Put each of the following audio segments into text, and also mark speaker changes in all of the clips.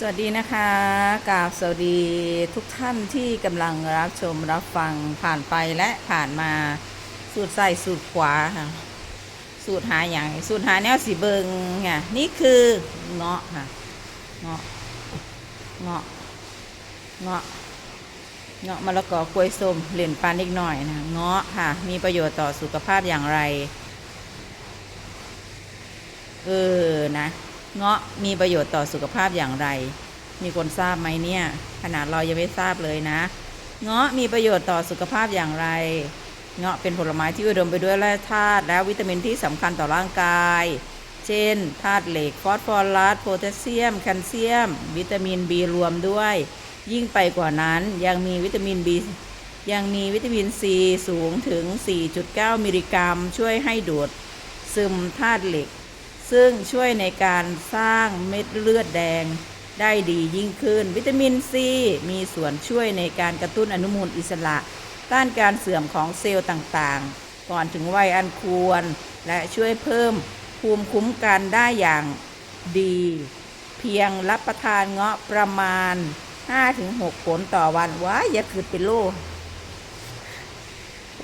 Speaker 1: สวัสดีนะคะกราบสวัสดีทุกท่านที่กำลังรับชมรับฟังผ่านไปและผ่านมาสูตรใส่สูตรขวาค่ะสูตรหาอย่างสูตรหาแนวสีเบิงเนี่ยนี่คือเงาะค่ะเงาะเงาะเงาะเงาะมะละกอกล้วยส้มเหรียญปานนิดหน่อยนะเงาะค่ะ มีประโยชน์ต่อสุขภาพอย่างไร เออนะ เงาะมีประโยชน์ต่อสุขภาพอย่างไร มีคนทราบไหมเนี่ย ขนาดเรายังไม่ทราบเลยนะ เงาะมีประโยชน์ต่อสุขภาพอย่างไร เงาะเป็นผลไม้ที่อุดมไปด้วยแร่ธาตุและวิตามินที่สำคัญต่อร่างกาย เช่นธาตุเหล็กฟอสฟอรัสโพแทสเซียม แคลเซียม วิตามิน B รวมด้วย ยิ่งไปกว่านั้นยังมีวิตามิน B ยังมีวิตามิน C สูงถึง 4.9 มิลลิกรัม ช่วยให้ดูดซึมธาตุเหล็ก ซึ่งช่วยในการสร้างเม็ดเลือดแดงได้ดียิ่งขึ้น วิตามินซีมีส่วนช่วยในการกระตุ้นอนุมูลอิสระ ต้านการเสื่อมของเซลล์ต่างๆ ก่อนถึงวัยอันควร และช่วยเพิ่มภูมิคุ้มกันได้อย่างดี เพียงรับประทานเงาะประมาณ 5-6 ผลต่อวันว้ายอย่าขืดเป็นโล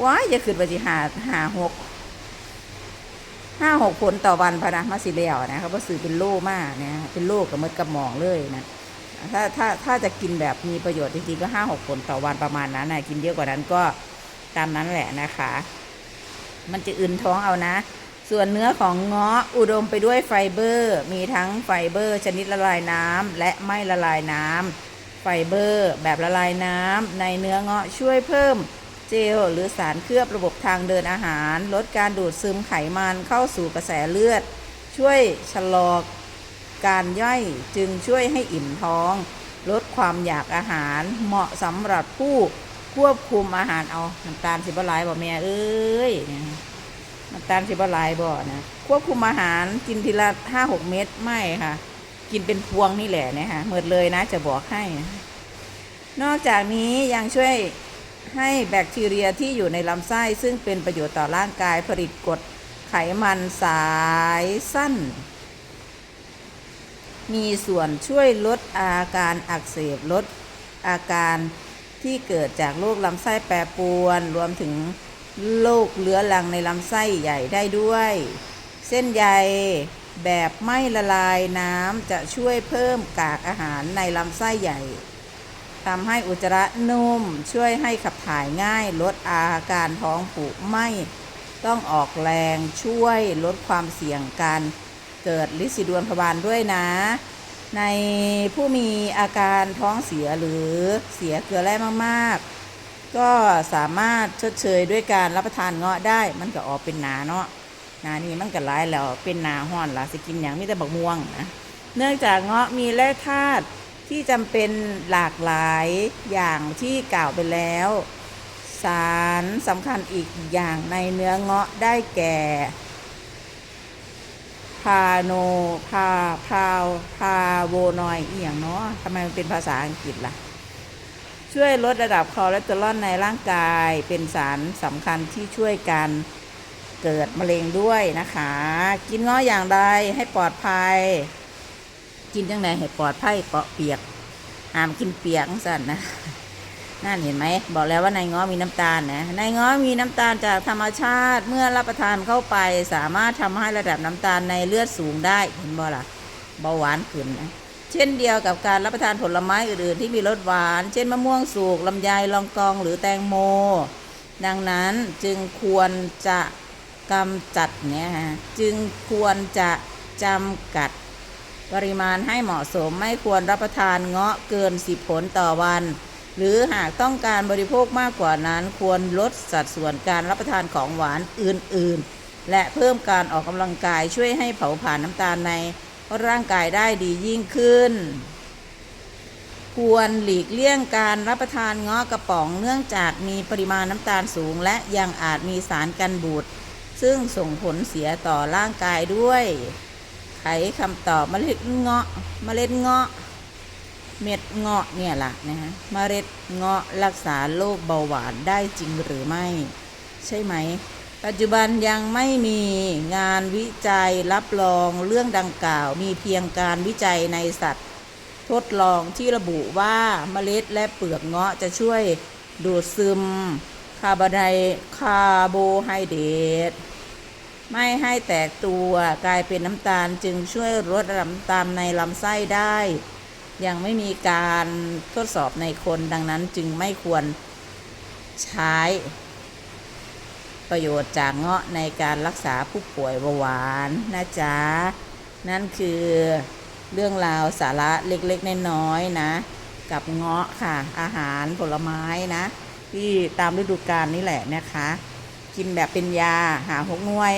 Speaker 1: ว้ายอย่าขืดไปสิหาหาหก ห้าหกผลต่อวันพนะมาสิแล้วนะเขาก็ซื้อเป็นโล่มากนะเป็นโล่กับมดกระหมองเลยนะถ้าถ้าถ้าจะกินแบบมีประโยชน์จริงๆก็ห้าหกผลต่อวันประมาณนั้นนะกินเยอะกว่านั้นก็ตามนั้นแหละนะคะ มันจะอื่นท้องเอานะ ส่วนเนื้อของเงาะอุดมไปด้วยไฟเบอร์ มีทั้งไฟเบอร์ ชนิดละลายน้ำและไม่ละลายน้ำไฟเบอร์ แบบละลายน้ำในเนื้อเงาะช่วยเพิ่ม เจลหรือสารเคลือบระบบทางเดินอาหาร ลดการดูดซึมไขมันเข้าสู่กระแสเลือด ช่วยชะลอการย่อยจึงช่วยให้อิ่มท้อง ลดความอยากอาหารเหมาะสำหรับผู้ควบคุมอาหารเอาน้ำตาลสิบหลายบ่แม่เอ้ยน้ำตาลสิบหลายบ่นะควบคุมอาหารกินทีละห้าหกเม็ดไม่ค่ะ กินเป็นพวงนี่แหละนะฮะหมดเลยนะจะบอกให้ นอกจากนี้ยังช่วย ให้แบคทีเรียที่อยู่ในลำไส้ซึ่งเป็นประโยชน์ต่อร่างกายผลิตกรดไขมันสายสั้น มีส่วนช่วยลดอาการอักเสบลดอาการที่เกิดจากโรคลำไส้แปรปรวน รวมถึงโรคเรื้อรังในลำไส้ใหญ่ได้ด้วย เส้นใยแบบไม่ละลายน้ำจะช่วยเพิ่มกากอาหารในลำไส้ใหญ่ ทำให้อุจจาระนุ่ม ช่วยให้ขับถ่ายง่าย ลดอาการท้องผูกไม่ต้องออกแรงช่วยลดความเสี่ยงการเกิดลิซิดวนพบาลด้วยนะ ในผู้มีอาการท้องเสียหรือเสียเกลือแร่มากๆ ก็สามารถชดเชยด้วยการรับประทานเงาะได้ มันก็ออกเป็นหนาเนาะหนานี่มันก็ร้ายแล้วเป็นหนาห้อนละสิกินอย่างมีแต่บักม่วงนะเนื่องจากเงาะมีแร่ธาตุ ที่จำเป็นหลากหลายอย่างที่กล่าวไปแล้ว สารสำคัญอีกอย่างในเนื้อเงาะได้แก่พาโนพาพาวพาโวนอยอีอย่างเนาะทำไมมันเป็นภาษาอังกฤษล่ะ ช่วยลดระดับคอเลสเตอรอลในร่างกายเป็นสารสำคัญที่ช่วยการเกิดมะเร็งด้วยนะคะ กินเงาะอย่างไรให้ปลอดภัย กินจังไดให้ปลอดภัยเปาะเปียกห้ามกินเปียกสั่นนะนั่นเห็นไหมบอกแล้วว่าในง้อมีน้ำตาลนะในง้อมีน้ำตาลจากธรรมชาติเมื่อรับประทานเข้าไปสามารถทำให้ระดับน้ำตาลในเลือดสูงได้เห็นบ่ล่ะเบาหวานขึ้นนะเช่นเดียวกับการรับประทานผลไม้อื่นๆที่มีรสหวาน เช่นมะม่วงสุกลำไยลองกองหรือแตงโม ดังนั้นจึงควรจะกำจัดเนี่ยฮะจึงควรจะจำกัด ปริมาณให้เหมาะสมไม่ควรรับประทานเงาะเกิน 10 ผลต่อวัน หรือหากต้องการบริโภคมากกว่านั้น ควรลดสัดส่วนการรับประทานของหวานอื่นๆ และเพิ่มการออกกำลังกายช่วยให้เผาผลาญน้ำตาลในร่างกายได้ดียิ่งขึ้น ควรหลีกเลี่ยงการรับประทานเงาะกระป๋องเนื่องจากมีปริมาณน้ำตาลสูง และยังอาจมีสารกันบูดซึ่งส่งผลเสียต่อร่างกายด้วย ไขคำตอบเมล็ดเงาะเมล็ดเงาะ เม็ดเงาะเนี่ยล่ะนะฮะเมล็ดเงาะรักษาโรคเบาหวานได้จริงหรือไม่ ใช่ไหม ปัจจุบันยังไม่มีงานวิจัยรับรองเรื่องดังกล่าว มีเพียงการวิจัยในสัตว์ ทดลองที่ระบุว่าเมล็ดและเปลือกเงาะจะช่วยดูดซึมคาร์บอนไดคาร์โบไฮเดรต ไม่ให้แตกตัวกลายเป็นน้ำตาลจึงช่วยลดระดับน้ำตาลในลำไส้ได้ ยังไม่มีการทดสอบในคนดังนั้นจึงไม่ควรใช้ประโยชน์จากเงาะในการรักษาผู้ป่วยเบาหวานนะจ๊ะ นั่นคือเรื่องราวสาระเล็กๆน้อยๆนะ กับเงาะค่ะ อาหารผลไม้นะ ที่ตามฤดูกาลนี่แหละนะคะ กินแบบเป็นยาหาหกหน่วย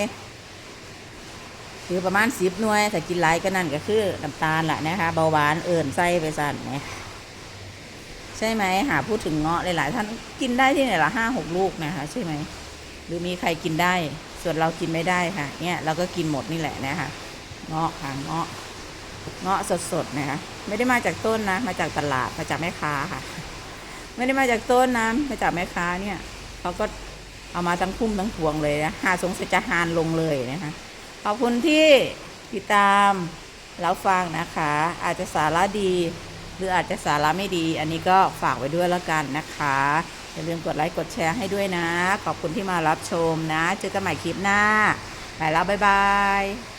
Speaker 1: หรือประมาณสิบหน่วย ถ้ากินหลายก็นั่นก็คือน้ำตาลแหละนะคะเบาหวานเอิ่นไส้ไปสั่นนะใช่ไหมหาพูดถึงเงาะหลายๆท่านกินได้ที่ไหนละห้าหกลูกนะคะ ใช่ไหมหรือมีใครกินได้ ส่วนเรากินไม่ได้ค่ะ เนี่ยเราก็กินหมดนี่แหละนะคะเงาะค่ะเงาะเงาะสดๆนะคะไม่ได้มาจากต้นนะ มาจากตลาดมาจากแม่ค้าค่ะ ไม่ได้มาจากต้นนะมาจากแม่ค้าเนี่ยเขาก็ เอามาทั้งพุ่มทั้งพวงเลยนะหาสงสัยจะหานลงเลยนะคะขอบคุณที่ติดตามแล้วฟังนะคะ อาจจะสาระดี หรืออาจจะสาระไม่ดี อันนี้ก็ฝากไว้ด้วยแล้วกันนะคะอย่าลืมกดไลค์กดแชร์ให้ด้วยนะ ขอบคุณที่มารับชมนะ เจอกันใหม่คลิปหน้าไปแล้วบ๊ายบาย